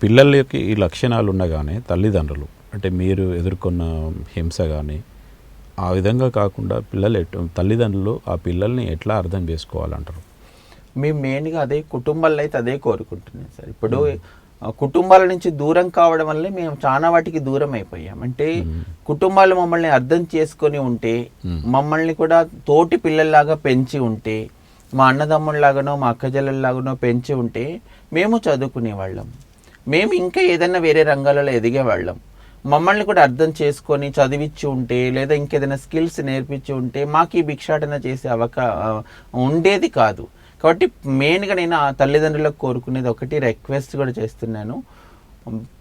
పిల్లలకి ఈ లక్షణాలు ఉండగానే తల్లిదండ్రులు అంటే మీరు ఎదుర్కొన్న హింస కానీ ఆ విధంగా కాకుండా పిల్లలు ఎటు తల్లిదండ్రులు ఆ పిల్లల్ని ఎట్లా అర్థం చేసుకోవాలంటారు? మేము మెయిన్గా అదే కుటుంబాల్లో అయితే అదే కోరుకుంటున్నాం సార్. ఇప్పుడు కుటుంబాల నుంచి దూరం కావడం వల్లే మేము చాలా వాటికి దూరం అయిపోయాం. అంటే కుటుంబాలు మమ్మల్ని అర్థం చేసుకొని ఉంటే మమ్మల్ని కూడా తోటి పిల్లల్లాగా పెంచి ఉంటే మా అన్నదమ్ముళ్ళలాగానో మా అక్కజల్లలాగానో పెంచి ఉంటే మేము చదువుకునే వాళ్ళం మేము ఇంకా ఏదైనా వేరే రంగాలలో ఎదిగే వాళ్ళం. మమ్మల్ని కూడా అర్థం చేసుకొని చదివించి ఉంటే లేదా ఇంకేదైనా స్కిల్స్ నేర్పించి ఉంటే మాకు ఈ భిక్షాటన చేసే అవకా ఉండేది కాదు. కాబట్టి మెయిన్గా నేను ఆ తల్లిదండ్రులకు కోరుకునేది ఒకటి రిక్వెస్ట్ కూడా చేస్తున్నాను.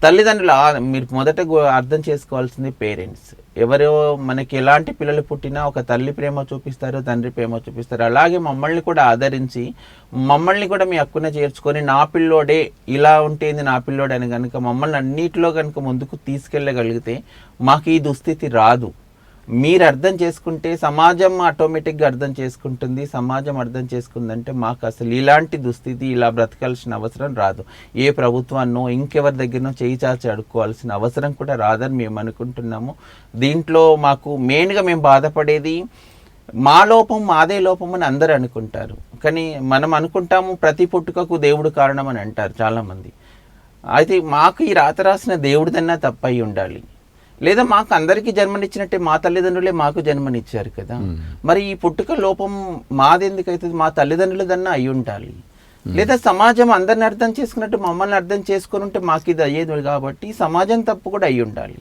తల్లిదండ్రులు మీరు మొదట అర్థం చేసుకోవాల్సింది పేరెంట్స్. ఎవరో మనకి ఎలాంటి పిల్లలు పుట్టినా ఒక తల్లి ప్రేమ చూపిస్తారు తండ్రి ప్రేమ చూపిస్తారు. అలాగే మమ్మల్ని కూడా ఆదరించి మమ్మల్ని కూడా మీ హక్కున చేర్చుకొని నా పిల్లోడే ఇలా ఉంటేంది నా పిల్లోడే అని కనుక మమ్మల్ని అన్నిటిలో కనుక ముందుకు తీసుకెళ్ళగలిగితే మాకు ఈ దుస్థితి రాదు. మీరు అర్థం చేసుకుంటే సమాజం ఆటోమేటిక్గా అర్థం చేసుకుంటుంది సమాజం అర్థం చేసుకుందంటే మాకు అసలు ఇలాంటి దుస్థితి ఇలా బ్రతకాల్సిన అవసరం రాదు. ఏ ప్రభుత్వాన్నో ఇంకెవరి దగ్గరనో చేయి చాచి అడుక్కోవాల్సిన అవసరం కూడా రాదని మేము అనుకుంటున్నాము. దీంట్లో మాకు మెయిన్గా మేము బాధపడేది మా లోపం మాదే లోపం అని అందరూ అనుకుంటారు. కానీ మనం అనుకుంటాము ప్రతి పుట్టుకకు దేవుడు కారణం అని అంటారు చాలామంది. అయితే మాకు ఈ రాత రాసిన దేవుడిదన్నా తప్పయి ఉండాలి. లేదా మాకు అందరికీ జన్మనిచ్చినట్టే మా తల్లిదండ్రులే మాకు జన్మనిచ్చారు కదా. మరి ఈ పుట్టుక లోపం మాది ఎందుకు అవుతుంది? మా తల్లిదండ్రులదన్నా అయి ఉండాలి. లేదా సమాజం అందరిని అర్థం చేసుకున్నట్టు మమ్మల్ని అర్థం చేసుకుని ఉంటే మాకు ఇది అయ్యేది కాబట్టి సమాజం తప్పు కూడా అయి ఉండాలి.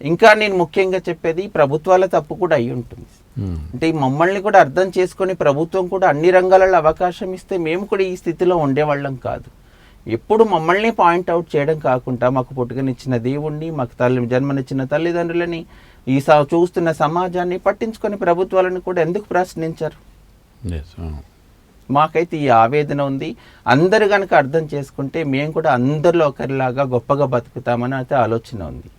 ఇంకా నేను ముఖ్యంగా చెప్పేది ప్రభుత్వాల తప్పు కూడా అయి ఉంటుంది. అంటే ఈ మమ్మల్ని కూడా అర్థం చేసుకొని ప్రభుత్వం కూడా అన్ని రంగాలలో అవకాశం ఇస్తే మేము కూడా ఈ స్థితిలో ఉండేవాళ్ళం కాదు. ఎప్పుడు మమ్మల్ని పాయింట్ అవుట్ చేయడం కాకుండా మాకు పుట్టుకనిచ్చిన దేవుణ్ణి మాకు తల్లి జన్మనిచ్చిన తల్లిదండ్రులని ఈ స చూస్తున్న సమాజాన్ని పట్టించుకొని ప్రభుత్వాలను కూడా ఎందుకు ప్రశ్నించారు. మాకైతే ఈ ఆవేదన ఉంది. అందరు కనుక అర్థం చేసుకుంటే మేము కూడా అందరిలో ఒకరిలాగా గొప్పగా బతుకుతామని అయితే ఆలోచన ఉంది.